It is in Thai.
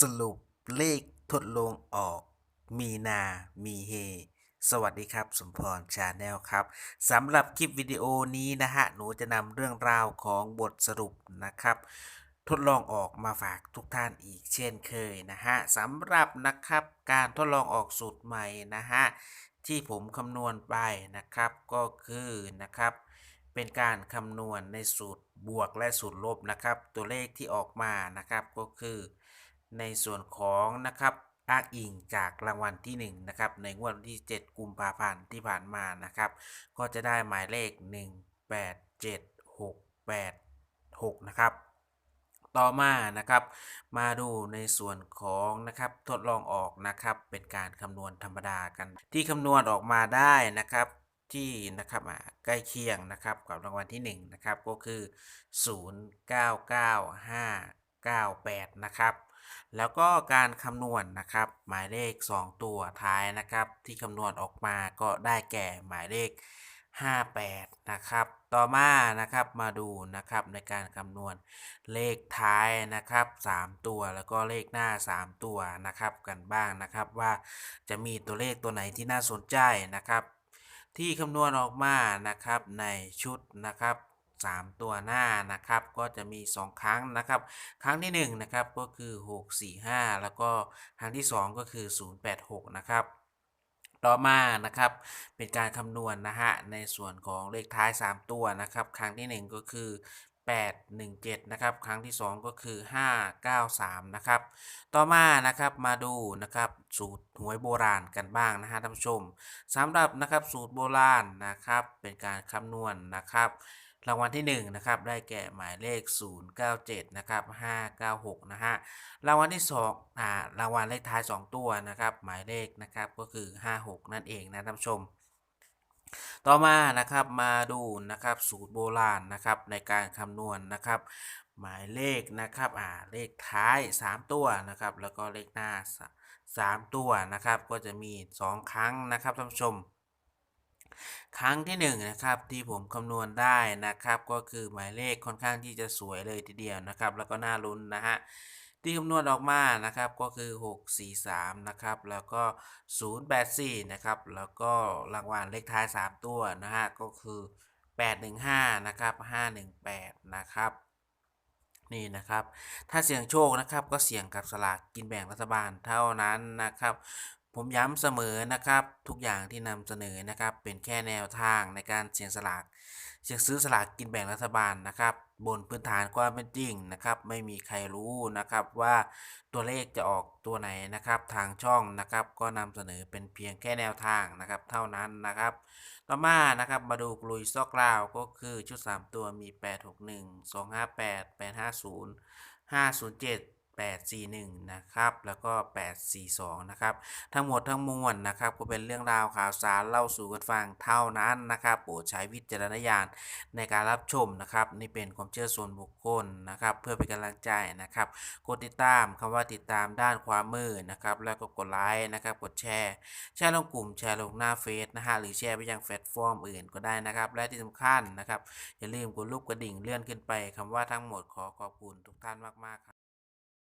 สรุปเลขทดลองออก มีนามีเฮ สวัสดีครับ สมพรชาแนลครับสำหรับคลิปวิดีโอนี้นะฮะ หนูจะนำเรื่องราวของบทสรุปนะครับ ทดลองออกมาฝากทุกท่านอีกเช่นเคยนะฮะสำหรับนะครับการทดลองออกสูตรใหม่นะฮะ ที่ผมคำนวณไปนะครับก็คือนะครับเป็นการคำนวณในสูตรบวกและสูตรลบนะครับ ตัวเลขที่ออกมานะครับก็คือ ในส่วนของนะครับอ้างอิงจากรางวัลที่1นะครับในงวดวันที่ 7 กุมภาพันธ์ที่ผ่านมานะครับ ก็จะได้หมายเลข 1 8 7 6 8 6 นะครับ ต่อมานะครับ มาดูในส่วนของนะครับทดลองออกนะครับเป็นการคำนวณธรรมดากัน ที่คำนวณออกมาได้นะครับที่นะครับอ่าใกล้เคียงนะครับกับรางวัลที่ 1 นะครับ ก็คือ 099598 นะครับ แล้วก็การคำนวณนะครับ หมายเลข 2 ตัวท้ายนะครับ ที่คำนวณออกมาก็ได้แก่หมายเลข 58 นะครับ ต่อมานะครับมาดูนะครับในการคำนวณเลขท้ายนะครับ 3 ตัวแล้วก็เลขหน้า 3 ตัวนะครับกันบ้างนะครับว่าจะมีตัวเลขตัวไหนที่น่าสนใจนะครับ ที่คำนวณออกมานะครับในชุดนะครับ 3 ตัวหน้านะครับ ก็จะมี 2 ครั้งนะครับ ครั้งที่ 1 นะครับ ก็คือ 645 แล้วก็ครั้งที่ 2 ก็คือ 086 นะครับต่อมานะครับเป็นการคำนวณนะฮะในส่วนของเลขท้าย 3 ตัวนะครับ ครั้งที่ 1 ก็คือ 817 นะครับ ครั้งที่ 2 ก็คือ 593 นะครับ ต่อมานะครับมาดูนะครับสูตรหวยโบราณกันบ้างนะฮะท่านผู้ชมสำหรับนะครับสูตรโบราณนะครับเป็นการคำนวณนะครับ รางวัลที่1นะครับได้แก่หมายเลข 097นะครับ596นะฮะรางวัลที่2อ่ารางวัลเลขท้าย 2 ตัวนะครับหมายเลขนะครับก็คือ 56 นั่นเองนะท่านผู้ชม ต่อมานะครับมาดูนะครับสูตรโบราณนะครับในการคำนวณนะครับหมายเลขนะครับอ่าเลขท้าย 3 ตัวนะครับแล้วก็เลขหน้า 3 ตัวนะครับก็จะมี 2 ครั้งนะครับท่านผู้ชม ครั้งที่1นะครับที่ผมคำนวณได้นะครับก็คือหมายเลขค่อนข้างที่จะสวยเลยทีเดียวนะครับ แล้วก็น่าลุ้นนะฮะที่คำนวณออกมานะครับก็คือ 643 นะครับแล้วก็ 084 นะครับแล้วก็รางวัลเลขท้าย 3 ตัวนะฮะก็คือ 815 นะครับ 518 นะครับนี่นะครับ ถ้าเสี่ยงโชคนะครับก็เสี่ยงกับสลากกินแบ่งรัฐบาลเท่านั้นนะครับ ผมย้ำเสมอนะครับ ทุกอย่างที่นำเสนอนะครับ เป็นแค่แนวทางในการเสี่ยงสลากเสี่ยงซื้อสลากกินแบ่งรัฐบาลนะครับ บนพื้นฐานความเป็นจริงนะครับ ไม่มีใครรู้นะครับว่าตัวเลขจะออกตัวไหนนะครับ ทางช่องนะครับ ก็นำเสนอเป็นเพียงแค่แนวทางนะครับ เท่านั้นนะครับ ต่อมานะครับมาดูกลุยซอกลาวก็คือชุด 3 ตัวมี 861 258 850 507 841 นะครับ แล้วก็ 842 นะครับ ทั้งหมดทั้งมวลนะครับ ก็เป็นเรื่องราวข่าวสารเล่าสู่กันฟังเท่านั้นนะครับโปรดใช้วิจารณญาณในการรับชมนะครับ นี่เป็นความเชื่อส่วนบุคคลนะครับ เพื่อเป็นกำลังใจนะครับกดติดตามคำว่าติดตามด้านความมือนะครับ แล้วก็กดไลค์นะครับ กดแชร์ แชร์ลงกลุ่มแชร์ลงหน้าเฟซนะฮะหรือแชร์ไปยังแพลตฟอร์มอื่นก็ได้นะครับ และที่สำคัญนะครับ อย่าลืมกดรูปกระดิ่งเลื่อนขึ้นไปคำว่าทั้งหมดขอขอบคุณทุกท่านมากๆครับ